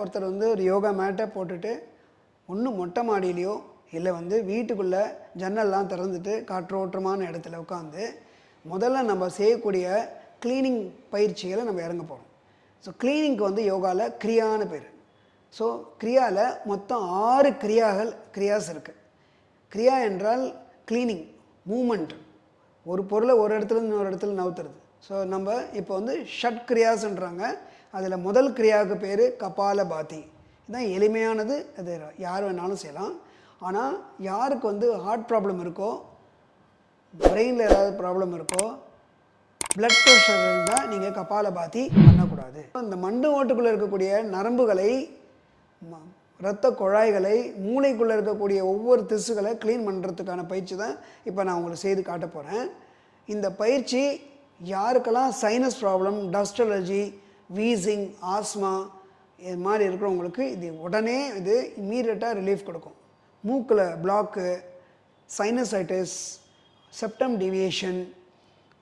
ஒருத்தர் வந்து ஒரு யோகா மேட்டை போட்டுட்டு ஒன்று மொட்டை மாடியிலையோ இல்லை வந்து வீட்டுக்குள்ளே ஜன்னல்லாம் திறந்துட்டு காற்றோட்டமான இடத்துல உட்காந்து முதல்ல நம்ம செய்யக்கூடிய க்ளீனிங் பயிற்சிகளை நம்ம இறங்க போகிறோம் ஸோ க்ளீனிங்க்கு வந்து யோகாவில் கிரியான்னு பேர். ஸோ கிரியாவில் மொத்தம் ஆறு கிரியாகள் கிரியாஸ் இருக்குது கிரியா என்றால் க்ளீனிங் மூமெண்ட் ஒரு பொருளை ஒரு இடத்துல இன்னொரு இடத்துல நவுத்துறது. ஸோ நம்ம இப்போ வந்து ஷட் கிரியாஸ்ன்றாங்க. அதில் முதல் கிரியாவுக்கு பேர் கபால பாத்தி இதுதான் எளிமையானது. அது யார் வேணாலும் செய்யலாம். ஆனால் யாருக்கு வந்து ஹார்ட் ப்ராப்ளம் இருக்கோ பிரெயினில் ஏதாவது ப்ராப்ளம் இருக்கோ பிளட் ப்ரெஷர் இருந்தால் நீங்கள் கபாலபாதி பண்ணக்கூடாது. இந்த மண்டு ஓட்டுக்குள்ளே இருக்கக்கூடிய நரம்புகளை ம- இரத்த குழாய்களை மூளைக்குள்ளே இருக்கக்கூடிய ஒவ்வொரு திசுகளை க்ளீன் பண்ணுறதுக்கான பயிற்சி தான் இப்போ நான் உங்களுக்கு செய்து காட்ட போகிறேன் இந்த பயிற்சி யாருக்கெல்லாம் sinus problem dust allergy wheezing asthma இது மாதிரி இருக்கிறவங்களுக்கு இது உடனே இது இம்மீடியட்டாக ரிலீஃப் கொடுக்கும். மூக்கில் பிளாக்கு சைனசைட்டிஸ் செப்டம் டிவியேஷன்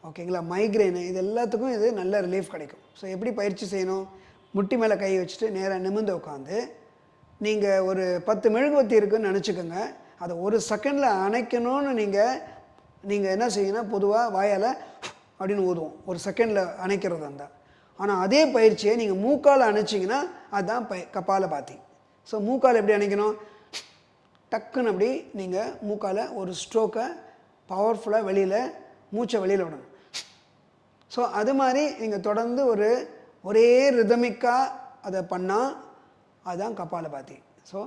ஓகேங்களா? மைக்ரேனு இது எல்லாத்துக்கும் இது நல்ல ரிலீஃப் கிடைக்கும். ஸோ எப்படி பயிற்சி செய்யணும்? முட்டி மேலே கை வச்சுட்டு நேராக நிமிர்ந்து உட்காந்து நீங்கள் ஒரு பத்து மெழுகுவத்தி இருக்குன்னு நினச்சிக்கோங்க. அதை ஒரு செகண்டில் அணைக்கணும்னு நீங்கள் நீங்கள் என்ன செய்யணும்? பொதுவாக வாயால் அப்படின்னு ஊதுவோம். ஒரு செகண்டில் அணைக்கிறது அந்த. ஆனால் அதே பயிற்சியை நீங்கள் மூக்கால் அணைச்சிங்கன்னா அதுதான் பய கப்பால பாத்தி. ஸோ மூக்கால் எப்படி அணைக்கணும்? டக்குன்னு அப்படி நீங்கள் மூக்கால் ஒரு ஸ்ட்ரோக்கை பவர்ஃபுல்லாக வெளியில் மூச்சை வெளியில் விடணும். ஸோ அது மாதிரி நீங்கள் தொடர்ந்து ஒரு ஒரே ரிதமிக்காக அதை பண்ணால் அதுதான் கபாலபாதி ஸோ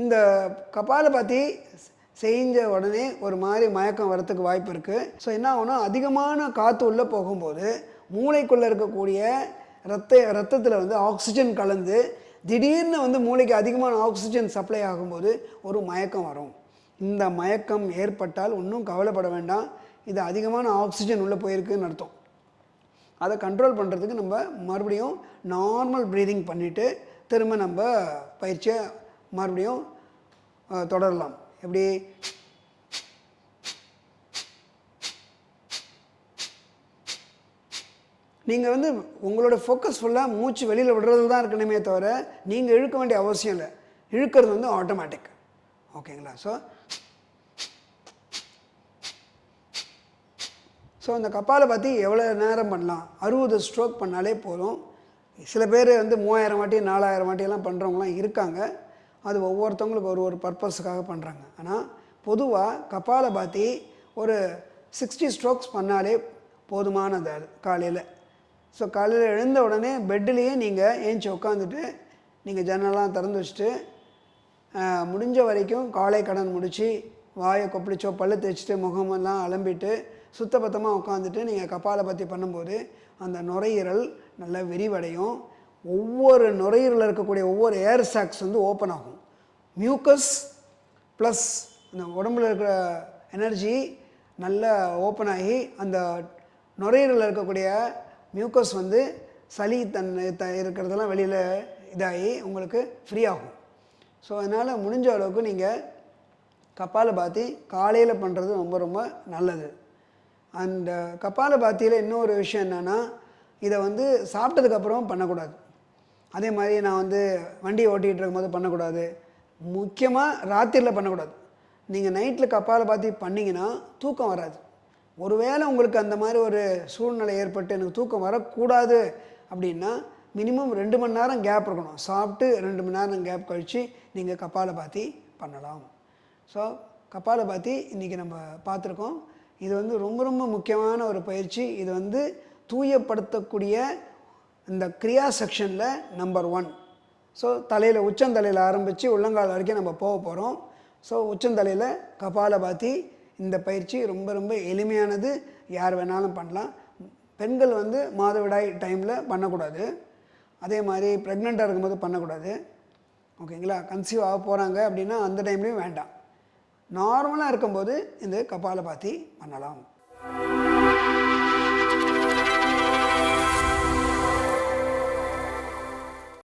இந்த கபாலபாத்தி செஞ்ச உடனே ஒரு மாதிரி மயக்கம் வரத்துக்கு வாய்ப்பு இருக்குது ஸோ என்ன ஆகும்னா அதிகமான காற்று உள்ளே போகும்போது மூளைக்குள்ளே இருக்கக்கூடிய ரத்த ரத்தத்தில் வந்து ஆக்சிஜன் கலந்து திடீர்னு வந்து மூளைக்கு அதிகமான ஆக்சிஜன் சப்ளை ஆகும்போது ஒரு மயக்கம் வரும். இந்த மயக்கம் ஏற்பட்டால் ஒன்றும் கவலைப்பட வேண்டாம். இது அதிகமான ஆக்சிஜன் உள்ளே போயிருக்குன்னு அர்த்தம். அதை கண்ட்ரோல் பண்ணுறதுக்கு நம்ம மறுபடியும் நார்மல் ப்ரீதிங் பண்ணிவிட்டு திரும்ப நம்ம பயிற்சியை மறுபடியும் தொடரலாம். எப்படி? நீங்கள் வந்து உங்களோட ஃபோக்கஸ் ஃபுல்லாக மூச்சு வெளியில் விடுறது தான் இருக்கணுமே தவிர நீங்கள் இழுக்க வேண்டிய அவசியம் இல்லை. இழுக்கிறது வந்து ஆட்டோமேட்டிக் ஓகேங்களா? ஸோ ஸோ அந்த கப்பாலை பற்றி எவ்வளோ நேரம் பண்ணலாம்? அறுபது ஸ்ட்ரோக் பண்ணாலே போதும். சில பேர் வந்து மூவாயிரம் வாட்டி நாலாயிரம் வாட்டியெல்லாம் பண்ணுறவங்களாம் இருக்காங்க. அது ஒவ்வொருத்தவங்களுக்கு ஒரு ஒரு பர்பஸுக்காக பண்ணுறாங்க ஆனால் பொதுவாக கபால பாத்தி ஒரு சிக்ஸ்டி ஸ்ட்ரோக்ஸ் பண்ணாலே போதுமானது அது காலையில். ஸோ காலையில் எழுந்த உடனே பெட்டிலேயே நீங்கள் ஏஞ்சி உட்காந்துட்டு நீங்கள் ஜன்னலாம் திறந்து வச்சுட்டு முடிஞ்ச வரைக்கும் காலை கடன் முடித்து வாயை கொப்பளிச்சோ பல்லு தேய்ச்சிட்டு முகமெல்லாம் அலம்பிட்டு சுத்தபத்தமாக உட்காந்துட்டு நீங்கள் கபாலை பற்றி பண்ணும்போது அந்த நுரையீரல் நல்லா விரிவடையும். ஒவ்வொரு நுரையீரலில் இருக்கக்கூடிய ஒவ்வொரு ஏர் சாக்ஸ் வந்து ஓப்பன் ஆகும். மியூக்கஸ் ப்ளஸ் அந்த உடம்புல இருக்கிற எனர்ஜி நல்லா ஓப்பன் ஆகி அந்த நுரையீரலில் இருக்கக்கூடிய மியூக்கஸ் வந்து சளி தன் த இருக்கிறதெல்லாம் வெளியில் இதாகி உங்களுக்கு ஃப்ரீ ஆகும். ஸோ அதனால் முடிஞ்ச அளவுக்கு நீங்கள் கபாலபாத்தி காலையில் பண்ணுறது ரொம்ப ரொம்ப நல்லது. அந்த கபாலபாத்தியில் இன்னொரு விஷயம் என்னென்னா இதை வந்து சாப்பிட்டதுக்கப்புறம் பண்ணக்கூடாது. அதே மாதிரி நான் வந்து வண்டி ஓட்டிகிட்டு இருக்கும்போது பண்ணக்கூடாது. முக்கியமாக ராத்திரியில் பண்ணக்கூடாது. நீங்கள் நைட்டில் கப்பால் பார்த்து பண்ணிங்கன்னா தூக்கம் வராது. ஒருவேளை உங்களுக்கு அந்த மாதிரி ஒரு சூழ்நிலை ஏற்பட்டு எனக்கு தூக்கம் வரக்கூடாது அப்படின்னா மினிமம் ரெண்டு மணி நேரம் கேப் இருக்கணும். சாப்பிட்டு ரெண்டு மணி நேரம் கேப் கழித்து நீங்கள் கபாலபாத்தி பண்ணலாம். ஸோ கபாலபாத்தி இன்றைக்கி நம்ம பார்த்துருக்கோம் இது வந்து ரொம்ப ரொம்ப முக்கியமான ஒரு பயிற்சி. இது வந்து தூயப்படுத்தக்கூடிய இந்த கிரியா செக்ஷனில் நம்பர் ஒன் ஸோ தலையில் உச்சந்தலையில் ஆரம்பித்து உள்ளங்கால் வரைக்கும் நம்ம போக போகிறோம் ஸோ உச்சந்தலையில் கபாலபாத்தி இந்த பயிற்சி ரொம்ப ரொம்ப எளிமையானது. யார் வேணாலும் பண்ணலாம். பெண்கள் வந்து மாதவிடாய் டைமில் பண்ணக்கூடாது. அதே மாதிரி ப்ரெக்னெண்ட்டாக இருக்கும்போது பண்ணக்கூடாது. ஓகேங்களா? கன்சீவ் ஆக போகிறாங்க அப்படின்னா அந்த டைம்லேயும் வேண்டாம். நார்மலாக இருக்கும்போது இந்த கபாலபாத்தி பண்ணலாம்.